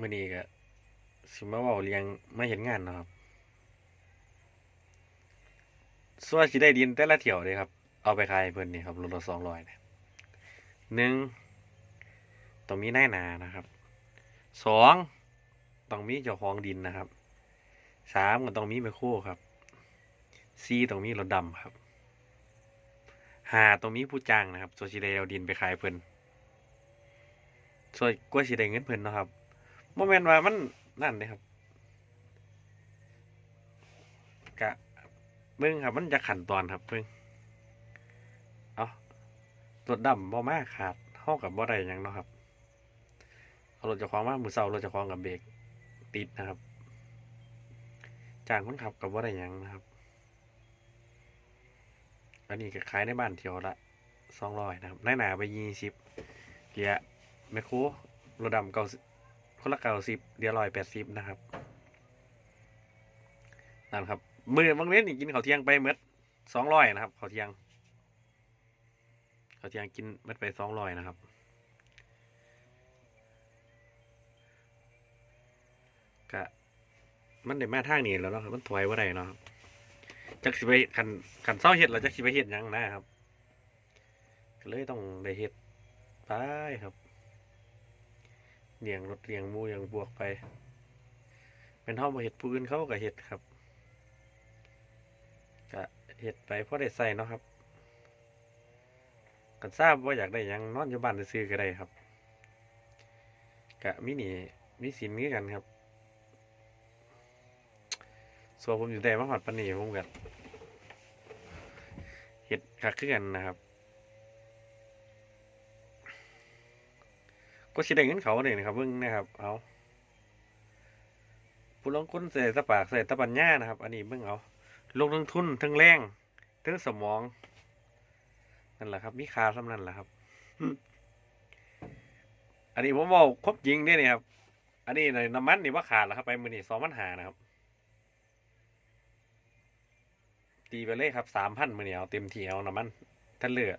มื่อนี้ก็สิมาว้าเรียงไมาเห็นงานนะครับส่วนสิได้ดินแต่ละเที่ยวเลยครับ เอาไปขายเพิ่นนี่ครับรถละสองร้อยเนี่ยหนึ่งต้องมีนานานะครับสองต้องมีเจ้าของดินนะครับสามก็ต้องมีไมโครครับสี่ต้องมีรถดำครับห้าต้องมีผู้จ้างนะครับส่วนสิได้เอาดินไปขายเพิ่นส่วนกว่าสิได้เงินเพิ่นนะครับ โมเมนต์ว่ามันนั่นเลยครับกะเบิ่งครับ มันจะขันตอนครับเบิ่งเอารถดำบ่มาขาดเท่ากับบ่ได้ยังเนาะครับเอารถจะคล้องมามือเสารถจะคล้องกับเบรกติดนะครับจางคนขับกับบ่ได้ยังนะครับ อันนี้ก็ขายในบ้านเที่ยวละสองร้อยนะครับในหนาไปยี่สิบเกียร์แมคโครรถดำเก่า คนละเก้าสิบเดียวร้อยแปดสิบนะครับนั่นครับมือบางเว้นนี่กินข้าวเที่ยงไปเมดสองร้อยนะครับข้าวเที่ยงข้าวเที่ยงกินเมดไปสองร้อยนะครับกะมันได้มาทางนี้แล้วเนาะมันถอยว่าไรเนาะจักสิไปขันขันเศร้าเห็ดเราจักสิไปเห็ดยังนะครับ ก็เลยต้องได้เห็ดไปครับ เลี้ยงรถเลี้ยงมูเลี้ยงบวกไปเป็นห้องมาเห็ดปืนเขาก็เห็ดครับก็เห็ดไปเพราะได้ใส่เนาะครับกันทราบว่าอยากได้ยังนอนอยู่บ้านซื้อก็ได้ครับกะมินี่มีสินนี้กันครับส่วนผมอยู่ได้มาหอดปนี่ผมกันเห็ดคักขึ้นกันนะครับ ก็สิได้เงินเขาเนี่ยนะครับเบิ่งนะครับ เอาผู้ลงทุนใส่ตะปากใส่ตะปัญญานะครับ อันนี้เบิ่งเอาลงทุนทั้งแรงทั้งสมองนั่นแหละครับมีคาสำนั่นแหละครับ อันนี้ผมบอกครบจริงเด้เนี่ยครับ อันนี้ในน้ำมันนี่ว่าขาดแล้วครับ ไปมือนี่สองพันหานะครับ ตีไปเลยครับสามพันมือนี่เอาเต็มที่เอาน้ำมันท่านเลือ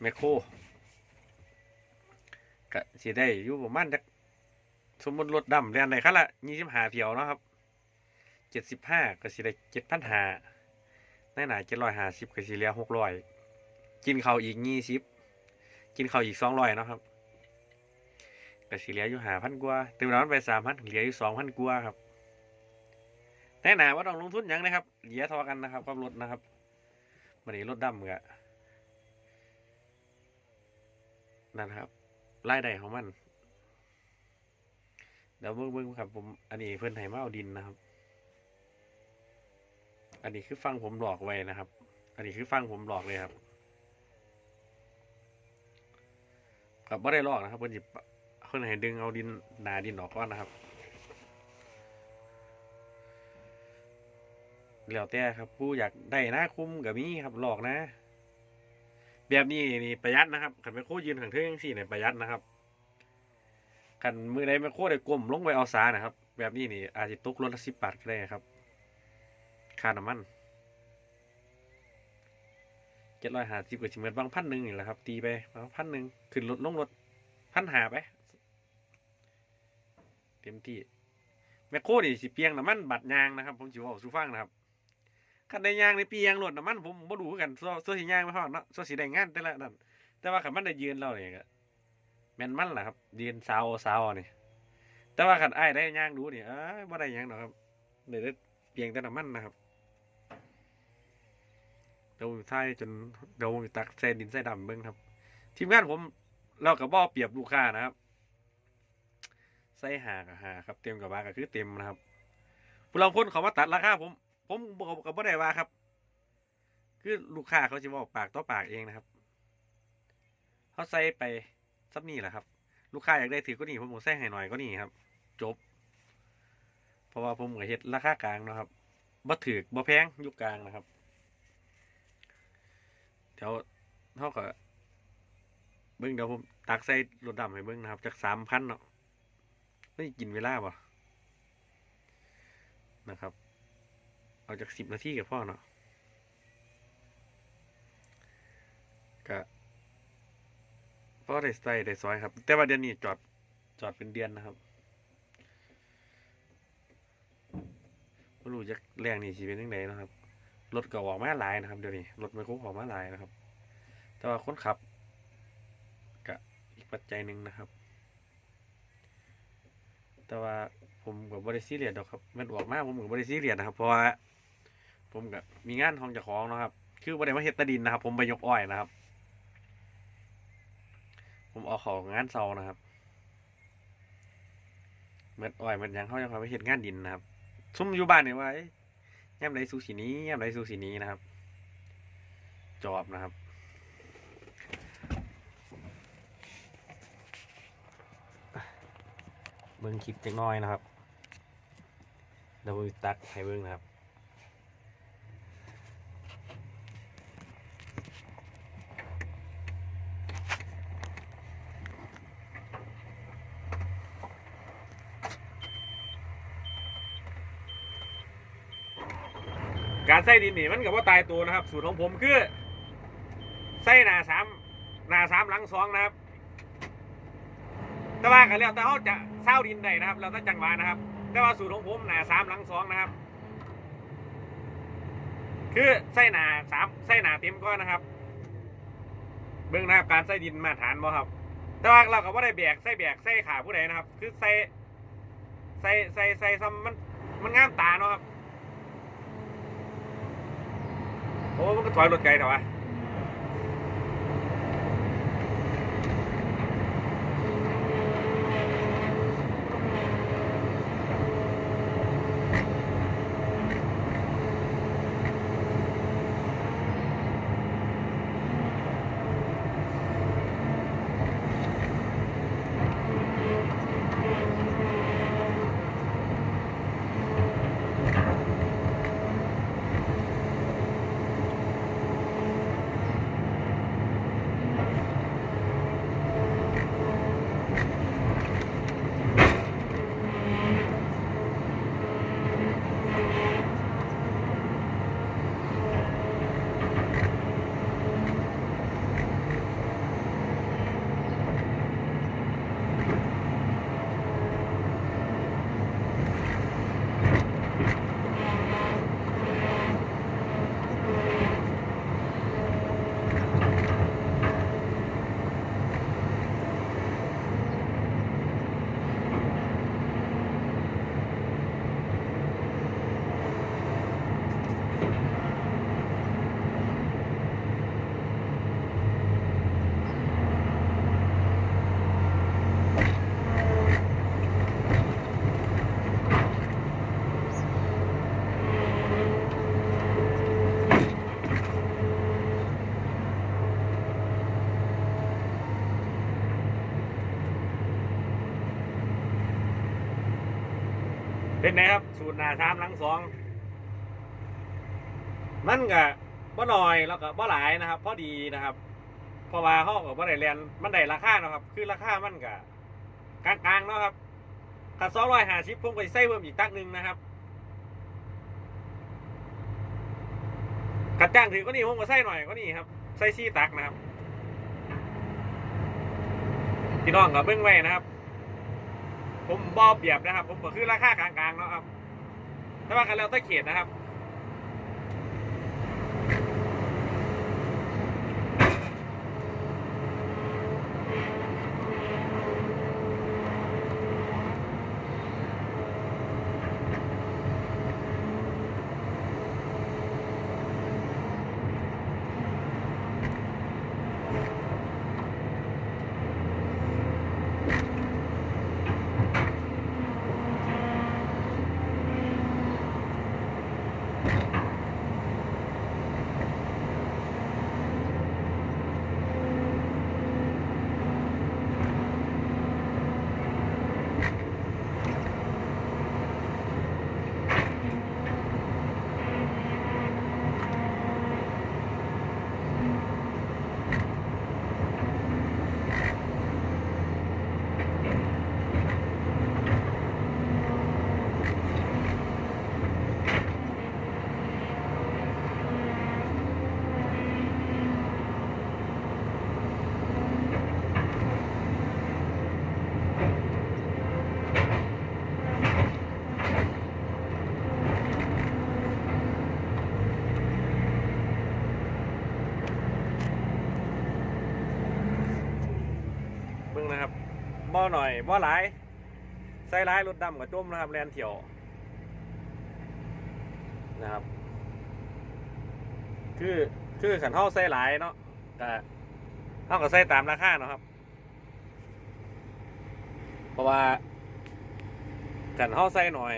แมคโคร ก็สิได้อยู่ประมาณจักสมมติรถดำเรียนได้คันละยี่สิบห้าเที่ยวนะครับเจ็ดสิบห้าก็สิได้เจ็ดพันหาในหนาเจ็ดร้อยห้าสิบก็สิเหลือหกร้อยกินเข้าอีกยี่สิบกินเข้าอีกสองร้อยนะครับก็สิเหลืออยู่ห้าพันกว่าเต็มร้อนไปสามพันเหลืออยู่สองพันกว่าครับในหนาว่าต้องลงทุนยังนะครับเหลือทอกันนะครับกับรถนะครับวันนี้รถดำก็นั่นครับ รายได้ของมัน เดี๋ยวเบิ่งเบิ่งครับผม อันนี้เพื่อนไห้มาเอาดินนะครับ อันนี้คือฟังผมหลอกไว้นะครับ อันนี้คือฟังผมหลอกเลยครับกับไม่ได้หลอกนะครับเพื่อนจิเพื่อนให้ดึงเอาดินหนาดินออกก่อนนะครับแล้วแต่ครับผู้อยากได้นะคุ้มกับมีครับหลอกนะ แบบนี้นี่ประหยัดนะครับขันไปโคยืนขังเทิงสี่เนี่ยประหยัดนะครับขันมือใดไม่โคได้กลมลงไปเอาสานะครับ แบบนี้นี่อาจจะตกรถละสิบบาทก็ได้ครับค่าน้ำมันเจ็ดร้อยห้าสิบกับชิมเงินบางพันหนึ่งนี่แหละครับ ตีไปบางพันหนึ่งขึ้นรถลงรถพันหาไปเต็มที่แมคโครนี่สิเปียงน้ำมันบัดยางนะครับ ผมจิบอกสูฟังนะครับ คันได้ยางในปียางรถน้ำมันผมบ่รู้คือกันโซ่โซ่สิยางไม่พอเนาะโซ่สิได้งานแต่ละนั่นแต่ว่าคันมันได้ยืนเราเนี่ยก็แม่นมันล่ะครับ ยืนสาวสาวนี่แต่ว่าคันอ้ได้ยางดูนี่เอ้ยบ่ได้ยังดอกครับได้แต่เพียงแต่น้ำมันนะครับเดี๋ยวท้ายจนเดี๋ยวตักใส่ดินใส่ดำเบิ่งครับ ทีมงานผมเรากับบ่เปรียบลูกค้านะครับใส่หากับหาครับ เต็มกับว่าก็คือเต็มนะครับผู้ลางคนเขามาตัดราคาผม ผมบอกกับบ่ได้ว่าครับ คือลูกค้าเขาจะบอกปากต่อปากเองนะครับเขาใส่ไปซับนี่แหละครับ ลูกค้าอยากได้ถือก็นี่ผมก็ใส่ให้หน่อยก็นี่ครับ จบ เพราะว่าผมก็เฮ็ดราคากลางนะครับบ่ถือบ่แพงยุคกลางนะครับเดี๋ยวเท่ากับเบิ้งเดี๋ยวผมตักใส่รถดำให้เบิ้งนะครับจากสามพันเนาะไม่กินเวลาป่ะนะครับ เอาจากสิบนาทีกับพ่อเนาะก็พ่อได้ใส่ได้ซอยครับ แต่ว่าเดี๋ยวนี้จอดจอดเป็นเดือนนะครับไม่รู้จะแรงนี่สิเป็นยังไงนะครับรถก็ออกมาหลายนะครับเดี๋ยวนี้รถไมโครออกมาหลายนะครับ แต่ว่าคนขับก็อีกปัจจัยหนึ่งนะครับ แต่ว่าผมกับบริซีเรียดอกครับมันออกมาผมกับบริซีเรียสนะครับ เพราะว่า ผมกับมีงานห้องเจ้าของนะครับ คือบริมาเฮ็ดตะดินนะครับ ผมไปยกอ้อยนะครับ ผมเอาของงานเซานะครับเมื่ออ้อยเมันยังเขายังเขาไปเฮ็ดงานดินนะครับ ซุ่มอยู่บ้านนี่ว่าเอ้ยย่ำไรสูสีนี้ย่ำไรสูสีนี้นะครับ จอบนะครับเบิ้งคลิปจักหน้อยนะครับเดี๋ยวผมสิตักให้เบิ้งนะครับ การใส่ดินนี่มันกับว่าตายตัวนะครับ สูตรของผมคือใส่หนาสามหนาสามหลังสองนะครับแต่ว่ากันแล้วแต่เขาจะเศร้าดินได้นะครับแล้วแต่จังหวะนะครับ แต่ว่าสูตรของผมหนาสามหลังสองนะครับ คือใส่หนาสามใส่หนาเต็มก้อนนะครับ เบื้องหนะครับการใส่ดินมาฐานบ่ครับ แต่ว่าเราก็ว่าได้แบกใส่แบกใส่ขาผู้ใดนะครับ คือใส่ใส่ใส่ใส่ซ้ำมันมันงามตาเนาะครับ โอ้มันก็ถอยรถไกลหน่อยวะ นไงครับ สูตรหนาชามหลังสองมันก็บ่น้อยแล้วก็บ่หลายนะครับพอดีนะครับเพราะว่าเขาก็บ่ได้เรียนมันได้ราคาเนาะครับ คือราคามันก็กลางๆเนาะครับถ้าสองร้อยห้าสิบผมก็สิใส่เพิ่มอีกตักหนึ่งนะครับกัดจ้างถือก็นี่ผมก็ใส่หน่อยก็นี่ครับใส่ซี่ตักนะครับพี่น้องก็เบิ่งไว้นะครับ ผมบอเปรียบนะครับ ผมก็คือราคากลางๆเนาะครับแต่ว่ากันแล้วแต่เขตนนะครับ หน่อยบ่หลายใส่หลายรถดำกับจมนะครับแลนเที่ยวนะครับ คือคือขันเท่าใส่หลายเนาะก็เท่ากับใส่ตามราคาเนาะครับ เพราะว่าขันเท่าใส่หน่อย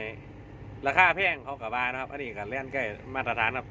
ราคาแพงเขากับว่านะครับ อันนี้กันแลนใกล้มาตรฐานครับ